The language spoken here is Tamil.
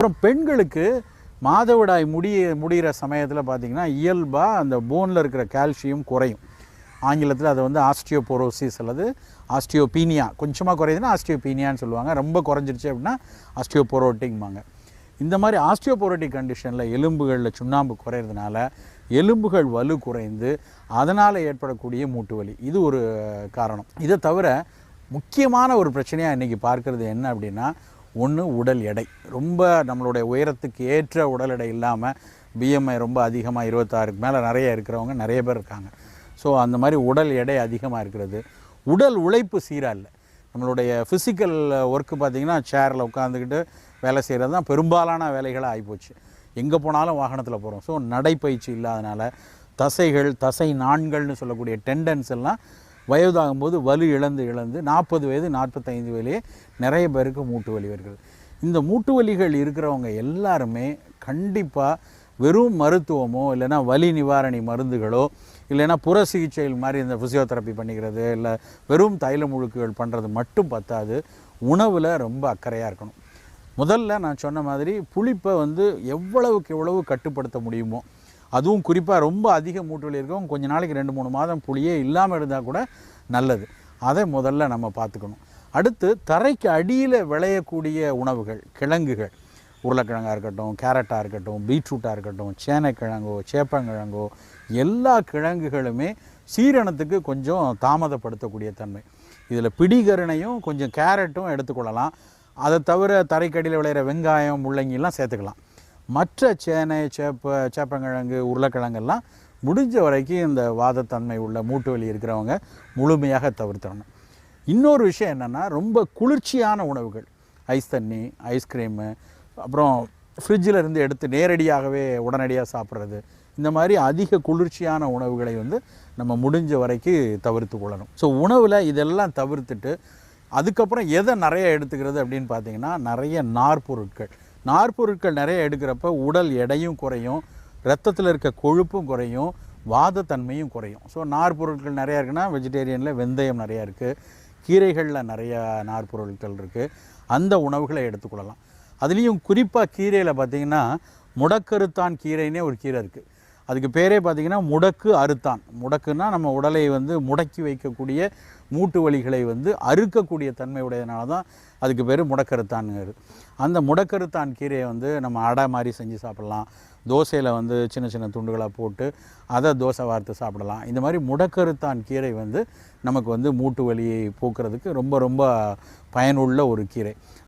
அப்புறம் பெண்களுக்கு மாதவிடாய் முடிய முடிகிற சமயத்தில் பார்த்திங்கன்னா இயல்பாக அந்த போனில் இருக்கிற கால்சியம் குறையும். ஆங்கிலத்தில் அதை வந்து ஆஸ்டியோபோரோசிஸ் அல்லது ஆஸ்டியோபீனியா கொஞ்சமாக குறையுதுன்னா ஆஸ்டியோபீனியான்னு சொல்லுவாங்க. ரொம்ப குறைஞ்சிருச்சு அப்படின்னா ஆஸ்டியோபோரோட்டிங்பாங்க இந்த மாதிரி ஆஸ்டியோபோரோட்டிக் கண்டிஷனில் எலும்புகளில் சுண்ணாம்பு குறையிறதுனால எலும்புகள் வலு குறைந்து அதனால் ஏற்படக்கூடிய மூட்டு வலி. இது ஒரு காரணம். இதை தவிர முக்கியமான ஒரு பிரச்சனையாக இன்றைக்கி பார்க்குறது என்ன அப்படின்னா ஒன்று உடல் எடை. ரொம்ப நம்மளுடைய உயரத்துக்கு ஏற்ற உடல் எடை இல்லாமல் பிஎம்ஐ ரொம்ப அதிகமாக இருபத்தாறுக்கு மேலே நிறைய இருக்கிறவங்க நிறைய பேர் இருக்காங்க. ஸோ அந்த மாதிரி உடல் எடை அதிகமாக இருக்கிறது. உடல் உழைப்பு சீராக இல்லை. நம்மளுடைய ஃபிசிக்கல் ஒர்க்கு பார்த்திங்கன்னா சேரில் உட்காந்துக்கிட்டு வேலை செய்கிறது தான் பெரும்பாலான வேலைகளாக ஆகிப்போச்சு எங்கே போனாலும் வாகனத்தில் போகிறோம் ஸோ நடைப்பயிற்சி இல்லாதனால தசைகள் தசை நாண்கள்னு சொல்லக்கூடிய டெண்டன்ஸ் எல்லாம் வயதாகும்போது வலு இழந்து இழந்து நாற்பது வயது நாற்பத்தைந்து வயதிலே நிறைய பேருக்கு மூட்டு வலி வருகிறது. இந்த மூட்டு வலிகள் இருக்கிறவங்க எல்லாருமே கண்டிப்பாக வெறும் மருத்துவமோ இல்லைன்னா வலி நிவாரணி மருந்துகளோ இல்லைன்னா புற சிகிச்சைகள் மாதிரி இந்த ஃபிசியோதெரப்பி பண்ணிக்கிறது இல்லை வெறும் தைல முழுக்குகள் பண்ணுறது மட்டும் பத்தாது. உணவில் ரொம்ப அக்கறையாக இருக்கணும். முதல்ல நான் சொன்ன மாதிரி புளிப்பை வந்து எவ்வளவுக்கு எவ்வளவு கட்டுப்படுத்த முடியுமோ அதுவும் குறிப்பாக ரொம்ப அதிக மூட்டுவலி இருக்கவும் கொஞ்ச நாளைக்கு ரெண்டு மூணு மாதம் புளியே இல்லாமல் இருந்தால் கூட நல்லது. அதை முதல்ல நம்ம பார்த்துக்கணும். அடுத்து தரைக்கு அடியில் விளையக்கூடிய உணவுகள் கிழங்குகள். உருளைக்கிழங்காக இருக்கட்டும் கேரட்டாக இருக்கட்டும் பீட்ரூட்டாக இருக்கட்டும் சேனைக்கிழங்கோ சேப்பங்கிழங்கோ எல்லா கிழங்குகளுமே சீரணத்துக்கு கொஞ்சம் தாமதப்படுத்தக்கூடிய தன்மை. இதில் பிடிகருணையும் கொஞ்சம் கேரட்டும் எடுத்துக்கொள்ளலாம். அதை தவிர தரைக்கடியில் விளையிற வெங்காயம் முள்ளங்கிலாம் சேர்த்துக்கலாம். மற்ற சேனை சேப்ப சேப்பங்கிழங்கு உருளைக்கிழங்கெல்லாம் முடிஞ்ச வரைக்கும் இந்த வாதத்தன்மை உள்ள மூட்டு வலி இருக்கிறவங்க முழுமையாக தவிர்த்தணும் இன்னொரு விஷயம் என்னென்னா ரொம்ப குளிர்ச்சியான உணவுகள். ஐஸ் தண்ணி ஐஸ்கிரீமு அப்புறம் ஃப்ரிட்ஜில் இருந்து எடுத்து நேரடியாகவே உடனடியாக சாப்பிட்றது. இந்த மாதிரி அதிக குளிர்ச்சியான உணவுகளை வந்து நம்ம முடிஞ்ச வரைக்கும் தவிர்த்து கொள்ளணும். ஸோ உணவில் இதெல்லாம் தவிர்த்துட்டு அதுக்கப்புறம் எதை நிறைய எடுத்துக்கிறது அப்படின்னு பார்த்தீங்கன்னா நிறைய நார்ப்பொருட்கள் நார்ப்பொருட்கள் நிறைய எடுக்கிறப்ப உடல் எடையும் குறையும் ரத்தத்தில் இருக்க கொழுப்பும் குறையும் வாதத்தன்மையும் குறையும். ஸோ நார்ப்பொருட்கள் நிறையா இருக்குன்னா வெஜிடேரியனில் வெந்தயம் நிறையா இருக்குது கீரைகளில் நிறையா நார்ப்பொருட்கள் இருக்குது அந்த உணவுகளை எடுத்துக்கொள்ளலாம் அதுலேயும் குறிப்பாக கீரையில் பார்த்திங்கன்னா முடக்கருத்தான் கீரைன்னே ஒரு கீரை இருக்குது அதுக்கு பேரே பார்த்திங்கன்னா முடக்கு அறுத்தான். முடக்குன்னா நம்ம உடலை வந்து முடக்கி வைக்கக்கூடிய மூட்டு வலிகளை வந்து அறுக்கக்கூடிய தன்மை உடையதுனால தான் அதுக்கு பேர் முடக்கருத்தான்ங்கிறது அந்த முடக்கருத்தான் கீரையை வந்து நம்ம அடை மாதிரி செஞ்சு சாப்பிட்லாம். தோசையில் வந்து சின்ன சின்ன துண்டுகளாக போட்டு அதை தோசை வார்த்து சாப்பிடலாம். இந்த மாதிரி முடக்கருத்தான் கீரை வந்து நமக்கு வந்து மூட்டு வலியை போக்குறதுக்கு ரொம்ப ரொம்ப பயனுள்ள ஒரு கீரை.